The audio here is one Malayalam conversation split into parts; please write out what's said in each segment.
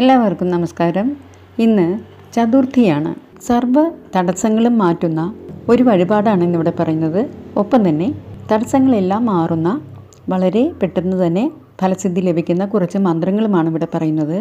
എല്ലാവർക്കും നമസ്കാരം. ഇന്ന് ചതുർത്ഥിയാണ്. സർവ തടസ്സങ്ങളും മാറ്റുന്ന ഒരു വഴിപാടാണ് ഇന്നിവിടെ പറയുന്നത്. ഒപ്പം തന്നെ തടസ്സങ്ങളെല്ലാം മാറുന്ന വളരെ പെട്ടെന്ന് തന്നെ ഫലസിദ്ധി ലഭിക്കുന്ന കുറച്ച് മന്ത്രങ്ങളുമാണ് ഇവിടെ പറയുന്നത്.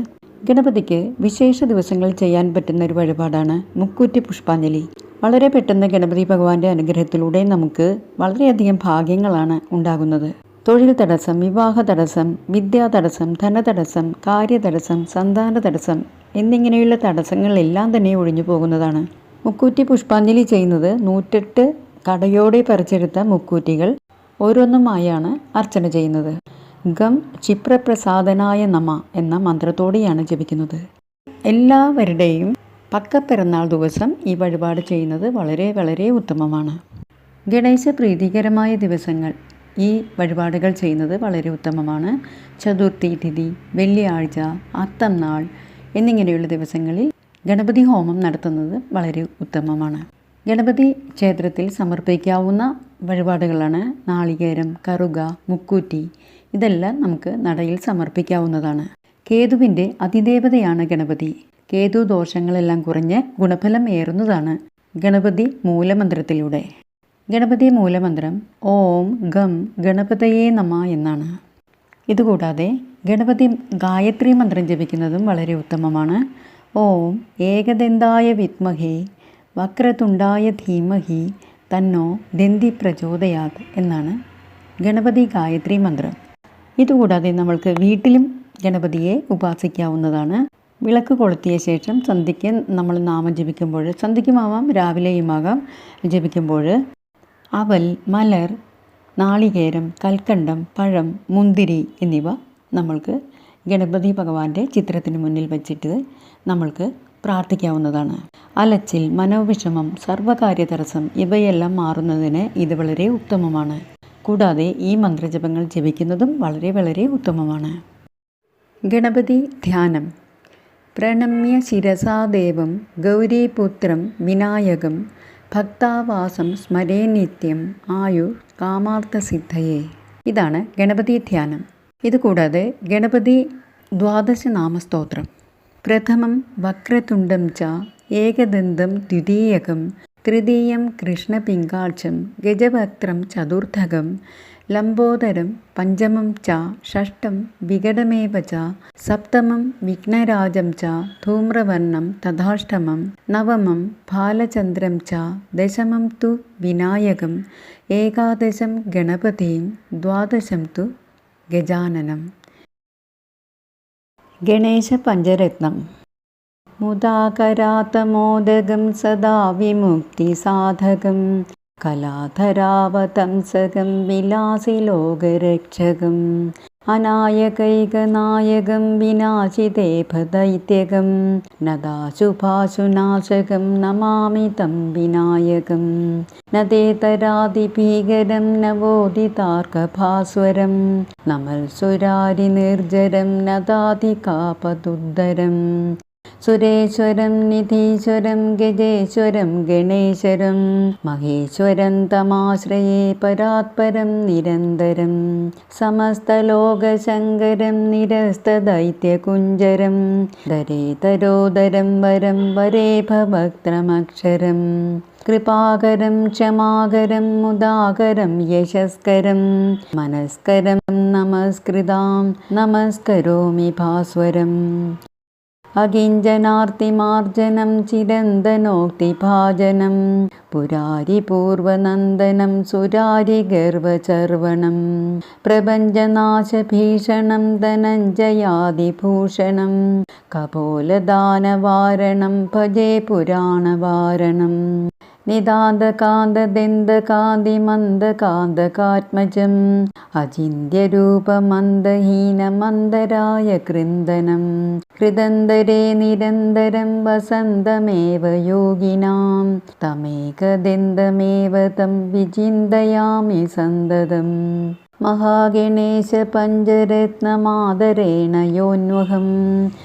ഗണപതിക്ക് വിശേഷ ദിവസങ്ങളിൽ ചെയ്യാൻ പറ്റുന്ന ഒരു വഴിപാടാണ് മുക്കൂറ്റി പുഷ്പാഞ്ജലി. വളരെ പെട്ടെന്ന് ഗണപതി ഭഗവാന്റെ അനുഗ്രഹത്തിലൂടെ നമുക്ക് വളരെയധികം ഭാഗ്യങ്ങളാണ് ഉണ്ടാകുന്നത്. തൊഴിൽ തടസ്സം വിവാഹ തടസ്സം വിദ്യാ തടസ്സം ധനതടസ്സം കാര്യതടസ്സം സന്താന തടസ്സം എന്നിങ്ങനെയുള്ള തടസ്സങ്ങളെല്ലാം തന്നെ ഒഴിഞ്ഞു പോകുന്നതാണ്. മുക്കൂറ്റി പുഷ്പാഞ്ജലി ചെയ്യുന്നത് നൂറ്റെട്ട് കടയോടെ പറിച്ചെടുത്ത മുക്കൂറ്റികൾ ഓരോന്നുമായാണ് അർച്ചന ചെയ്യുന്നത്. ഗം ക്ഷിപ്രപ്രസാദനായ നമ എന്ന മന്ത്രത്തോടെയാണ് ജപിക്കുന്നത്. എല്ലാവരുടെയും പക്കപ്പിറന്നാൾ ദിവസം ഈ വഴിപാട് ചെയ്യുന്നത് വളരെ വളരെ ഉത്തമമാണ്. ഗണേശ പ്രീതികരമായ ദിവസങ്ങൾ ഈ വഴിപാടുകൾ ചെയ്യുന്നത് വളരെ ഉത്തമമാണ്. ചതുർത്ഥി തിഥി വെള്ളിയാഴ്ച അത്തം നാൾ എന്നിങ്ങനെയുള്ള ദിവസങ്ങളിൽ ഗണപതി ഹോമം നടത്തുന്നത് വളരെ ഉത്തമമാണ്. ഗണപതി ക്ഷേത്രത്തിൽ സമർപ്പിക്കാവുന്ന വഴിപാടുകളാണ് നാളികേരം കറുക മുക്കൂറ്റി. ഇതെല്ലാം നമുക്ക് നടയിൽ സമർപ്പിക്കാവുന്നതാണ്. കേതുവിന്റെ അതിദേവതയാണ് ഗണപതി. കേതു ദോഷങ്ങളെല്ലാം കുറഞ്ഞ് ഗുണഫലം ഏറുന്നതാണ് ഗണപതി മൂലമന്ത്രത്തിലൂടെ. ഗണപതി മൂലമന്ത്രം ഓം ഗം ഗണപതയേ നമ എന്നാണ്. ഇതുകൂടാതെ ഗണപതി ഗായത്രി മന്ത്രം ജപിക്കുന്നതും വളരെ ഉത്തമമാണ്. ഓം ഏകദന്തായ വിത്മഹേ വക്രതുണ്ടായ ധീമഹി തന്നോ ദന്തി പ്രചോദയാത് എന്നാണ് ഗണപതി ഗായത്രി മന്ത്രം. ഇതുകൂടാതെ നമ്മൾക്ക് വീട്ടിലും ഗണപതിയെ ഉപാസിക്കാവുന്നതാണ്. വിളക്ക് കൊളുത്തിയ ശേഷം സന്ധ്യയ്ക്ക് നമ്മൾ നാമം ജപിക്കുമ്പോൾ സന്ധ്യയ്ക്കുമാവാം രാവിലെയുമാകാം ജപിക്കുമ്പോൾ അവൽ മലർ നാളികേരം കൽക്കണ്ടം പഴം മുന്തിരി എന്നിവ നമ്മൾക്ക് ഗണപതി ഭഗവാന്റെ ചിത്രത്തിന് മുന്നിൽ വച്ചിട്ട് നമ്മൾക്ക് പ്രാർത്ഥിക്കാവുന്നതാണ്. അലച്ചിൽ മനോവിഷമം സർവകാര്യ തടസ്സം ഇവയെല്ലാം മാറുന്നതിന് ഇത് വളരെ ഉത്തമമാണ്. കൂടാതെ ഈ മന്ത്രജപങ്ങൾ ജപിക്കുന്നതും വളരെ വളരെ ഉത്തമമാണ്. ഗണപതി ധ്യാനം. പ്രണമ്യ ശിരസാദേവം ഗൗരീപുത്രം വിനായകം ഭക്താവാസം സ്മരേ നിത്യം ആയു കാമാർത്ഥസിദ്ധയെ. ഇതാണ് ഗണപതി ധ്യാനം. ഇതുകൂടാതെ ഗണപതി ദ്വാദശനാമസ്തോത്രം. പ്രഥമം വക്രതുണ്ടം ച ഏകദന്തം ദ്വിതീയകം തൃതീയം കൃഷ്ണപിങ്കാക്ഷം ഗജവക്ത്രം ചതുർത്ഥകം ലംബോദരം പഞ്ചമം ച ഷഷ്ടം വികടമേവ ച സപ്തമം വിഘ്നരാജം ച ധൂമ്രവർണം തഥാഷ്ടമം നവമം ബാലചന്ദ്രം ച ദശമം തു വിനായകം ഏകാദശം ഗണപതിയും ദ്വാദശം തു ഗജാനനം. ഗണേശ പഞ്ചരത്നം. മുദാകരാതമോദകം സദാ വിമുക്തിസാധകം കലാധരാവതംസകം വിലാസി ലോകരക്ഷകം. അനായകൈകനായകം വിനാശിതേഭദൈത്യകം നദാശുഭാശുനാശകം നമാമി തം വിനായകം. നദേതരാതിഭീകരം നവോദിതാർക്കഭാസ്വരം നമൽസുരാരി നിർജരം നദാതികാപതുദ്ധരം സുരേശ്വരം നിധീശ്വരം ഗജേശ്വരം ഗണേശ്വരം. മഹേശ്വരം തമാശ്രയേ പരാത്പരം നിരന്തരം. സമസ്തലോകശങ്കരം നിരസ്തദൈത്യകുഞ്ചരം ദരേതരോദരം വരം വരേഭവക്ത്രമക്ഷരം കൃപാകരം ക്ഷമാകരം മുദാകരം യശസ്കരം. മനസ്കരം നമസ്കൃതാം നമസ്കരോമി ഭാസ്വരം. അകിഞ്ചനാർത്തിമാർജനം ചിരന്തനോക്തിഭാജനം പുരാരിപൂർവനന്ദനം സുരാരിഗർവചർവണം പ്രപഞ്ചനാശഭീഷണം ധനഞ്ജയാതിഭൂഷണം കപോലദാനവാരണം ഭജേ പുരാണവാരണം നിതാന്തകാന്തദന്തകാന്തിമന്ദകാന്തകാത്മജം അചിന്യരൂപമന്ദഹീനമന്ദരായ കൃന്ദനം കൃതന്തരേ നിരന്തരം വസന്തമേവ യോഗിനാം തമേകദന്തമേവ തം വിചിന്തയാമി സന്തതം. മഹാഗണേശ പഞ്ചരത്നമാദരേണ യോന്വഹം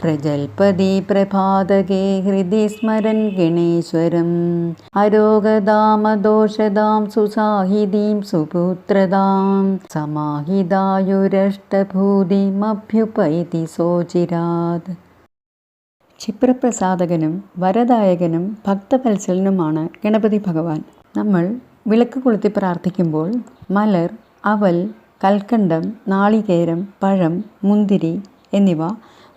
പ്രജൽപതി പ്രഭാതകേ ഹൃദി സ്മരൻ ഗണേശ്വരം. അരോഗദാമദോഷദാം സുസാഹിതീം സുപുത്രദാം സമാഹിതായുരഷ്ടഭൂതിമഭ്യുപൈതി സോചിരാത് ക്ഷിപ്രപ്രസാദകനും വരദായകനും ഭക്തവത്സലനുമാണ് ഗണപതി ഭഗവാൻ. നമ്മൾ വിളക്ക് കൊളുത്തി പ്രാർത്ഥിക്കുമ്പോൾ മലർ അവൽ കൽക്കണ്ടം നാളികേരം പഴം മുന്തിരി എന്നിവ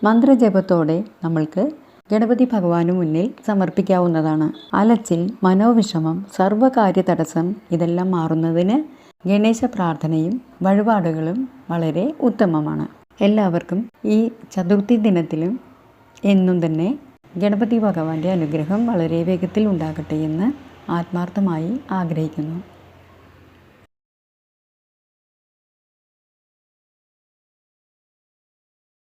മന്ത്രജപത്തോടെ നമ്മൾക്ക് ഗണപതി ഭഗവാന് മുന്നിൽ സമർപ്പിക്കാവുന്നതാണ്. അലച്ചിൽ മനോവിഷമം സർവകാര്യ തടസ്സം ഇതെല്ലാം മാറുന്നതിന് ഗണേശ പ്രാർത്ഥനയും വഴിപാടുകളും വളരെ ഉത്തമമാണ്. എല്ലാവർക്കും ഈ ചതുർത്ഥി ദിനത്തിലും എന്നും തന്നെ ഗണപതി ഭഗവാന്റെ അനുഗ്രഹം വളരെ വേഗത്തിൽ ഉണ്ടാകട്ടെ എന്ന് ആത്മാർത്ഥമായി ആഗ്രഹിക്കുന്നു.